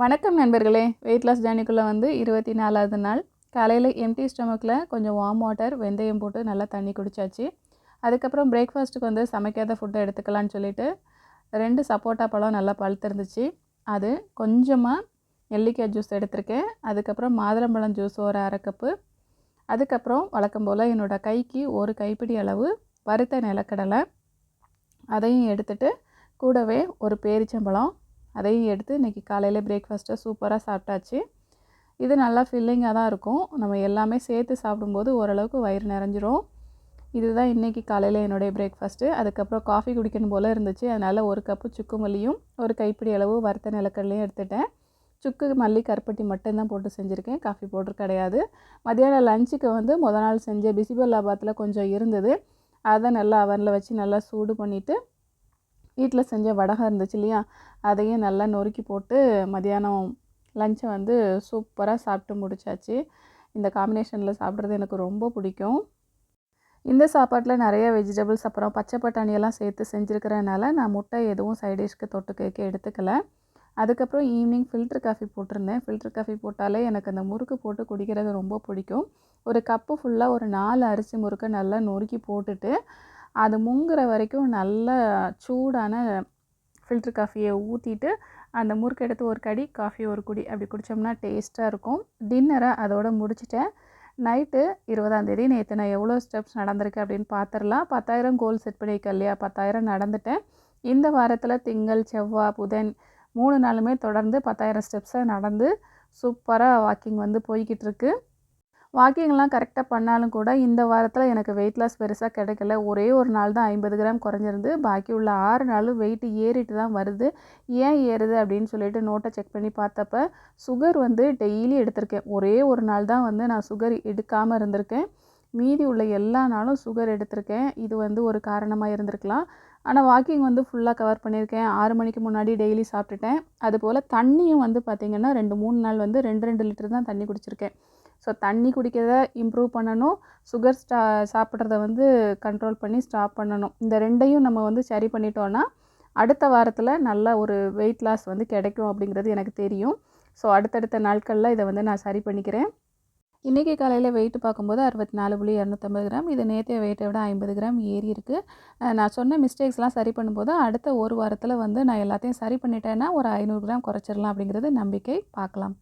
வணக்கம் நண்பர்களே. Weight loss ஜேர்னிக்குள்ளே வந்து இருபத்தி நாலாவது நாள். காலையில் எம்டி ஸ்டொமக்கில் கொஞ்சம் வார்ம் வாட்டர் வெந்தயம் போட்டு நல்லா தண்ணி குடித்தாச்சு அதுக்கப்புறம் பிரேக்ஃபாஸ்ட்டுக்கு வந்து சமைக்காத ஃபுட்டை எடுத்துக்கலான்னு சொல்லிட்டு ரெண்டு சப்போட்டா பழம் நல்லா பழுத்திருந்துச்சு. அது கொஞ்சமாக நெல்லிக்காய் ஜூஸ் எடுத்திருக்கேன். அதுக்கப்புறம் மாதுளம்பழம் ஜூஸ் ஒரு அரை கப்பு அதுக்கப்புறம் வழக்கம் போல் என்னோடய கைக்கு ஒரு கைப்பிடி அளவு வறுத்த நிலக்கடலை. அதையும் எடுத்துட்டு கூடவே ஒரு பேரிச்சம்பழம் அதையும் எடுத்து இன்றைக்கி காலையில் பிரேக்ஃபாஸ்ட்டை சூப்பராக சாப்பிட்டாச்சு. இது நல்லா ஃபில்லிங்காக தான் இருக்கும். நம்ம எல்லாமே சேர்த்து சாப்பிடும்போது ஓரளவுக்கு வயிறு நிறைஞ்சிரும். இதுதான் இன்றைக்கி காலையில் என்னுடைய பிரேக்ஃபாஸ்ட்டு அதுக்கப்புறம் காஃபி குடிக்கணும் போல் இருந்துச்சு. அதனால் ஒரு கப்பு சுக்கு மல்லியும் ஒரு கைப்பிடி அளவு வறுத்த நிலக்கடலையும் எடுத்துட்டேன். சுக்கு மல்லி கருப்பட்டி மட்டும்தான் போட்டு செஞ்சுருக்கேன். காஃபி பவுட்ரு கிடையாது. மதியானம் லஞ்சுக்கு வந்து முத நாள் செஞ்ச பிசிபல்லாபாத்தில் கொஞ்சம் இருந்தது. அதை நல்லா அவனில் வச்சு நல்லா சூடு பண்ணிவிட்டு வீட்டில் செஞ்ச வடகம் இருந்துச்சு இல்லையா? அதையும் நல்லா நொறுக்கி போட்டு மதியானம் லஞ்சை வந்து சூப்பராக சாப்பிட்டு முடிச்சாச்சு. இந்த காம்பினேஷனில் சாப்பிட்றது எனக்கு ரொம்ப பிடிக்கும். இந்த சாப்பாட்டில் நிறைய வெஜிடபிள்ஸ் அப்புறம் பச்சை பட்டாணியெல்லாம் சேர்த்து செஞ்சுருக்கிறனால நான் முட்டை எதுவும் சைடிஷ்க்கு தொட்டு கேட்க எடுத்துக்கல. அதுக்கப்புறம் ஈவினிங் ஃபில்ட்ரு காஃபி போட்டிருந்தேன். ஃபில்ட்ரு காஃபி போட்டாலே எனக்கு அந்த முறுக்கு போட்டு குடிக்கிறது ரொம்ப பிடிக்கும். ஒரு கப்பு ஃபுல்லாக ஒரு நாலு அரிசி முறுக்கை நல்லா நொறுக்கி போட்டுட்டு அது முங்குற வரைக்கும் நல்ல சூடான ஃபில்ட்ரு காஃபியை ஊற்றிட்டு அந்த முறுக்கு எடுத்து ஒரு கடி காஃபி ஒரு குடி அப்படி குடித்தோம்னா டேஸ்ட்டாக இருக்கும். டின்னரை அதோட முடிச்சிட்டேன். நைட்டு இருபதாந்தேதி நேற்று நான் எவ்வளோ ஸ்டெப்ஸ் நடந்திருக்கு அப்படின்னு பார்த்துடலாம் பத்தாயிரம் கோல் செட் பண்ணியிருக்கேன் இல்லையா? பத்தாயிரம் நடந்துட்டேன். இந்த வாரத்தில் திங்கள் செவ்வாய் புதன் மூணு நாளுமே தொடர்ந்து பத்தாயிரம் ஸ்டெப்ஸை நடந்து சூப்பராக வாக்கிங் வந்து போய்கிட்டுருக்கு வாக்கிங்லாம் கரெக்டாக பண்ணாலும் கூட இந்த வாரத்தில் எனக்கு வெயிட் லாஸ் பெருசாக கிடைக்கல. ஒரே ஒரு நாள் தான் ஐம்பது கிராம் குறைஞ்சிருந்து பாக்கி உள்ள ஆறு நாளும் வெயிட்டு ஏறிட்டு தான் வருது. ஏன் ஏறுது அப்படின்னு சொல்லிட்டு நோட்டை செக் பண்ணி பார்த்தப்ப சுகர் வந்து டெய்லி எடுத்திருக்கேன். ஒரே ஒரு நாள் தான் வந்து நான் சுகர் எடுக்காமல் இருந்திருக்கேன். மீதி உள்ள எல்லா நாளும் சுகர் எடுத்திருக்கேன். இது வந்து ஒரு காரணமாக இருந்திருக்கலாம். ஆனால் வாக்கிங் வந்து ஃபுல்லாக கவர் பண்ணியிருக்கேன். ஆறு மணிக்கு முன்னாடி டெய்லி சாப்பிட்டுட்டேன். அதுபோல் தண்ணியும் வந்து பார்த்திங்கன்னா ரெண்டு மூணு நாள் வந்து ரெண்டு ரெண்டு லிட்டர் தான் தண்ணி குடிச்சிருக்கேன். ஸோ தண்ணி குடிக்கிறத இம்ப்ரூவ் பண்ணணும். சுகர் ஸ்டா சாப்பிட்றத வந்து கண்ட்ரோல் பண்ணி ஸ்டாப் பண்ணணும். இந்த ரெண்டையும் நம்ம வந்து சரி பண்ணிட்டோன்னா அடுத்த வாரத்தில் நல்ல ஒரு வெயிட் லாஸ் வந்து கிடைக்கும் அப்படிங்கிறது எனக்கு தெரியும். ஸோ அடுத்தடுத்த நாட்களில் இதை வந்து நான் சரி பண்ணிக்கிறேன். இன்றைக்கி காலையில் வெயிட் பார்க்கும்போது அறுபத்தி நாலு புள்ளி இரநூத்தம்பது கிராம். இது நேற்றைய வெயிட்டை விட ஐம்பது கிராம் ஏறி இருக்குது நான் சொன்ன மிஸ்டேக்ஸ்லாம் சரி பண்ணும்போது அடுத்த ஒரு வாரத்தில் வந்து நான் எல்லாத்தையும் சரி பண்ணிட்டேன்னா ஒரு ஐநூறு கிராம் குறைச்சிடலாம் அப்படிங்கிறது நம்பிக்கை. பார்க்கலாம்.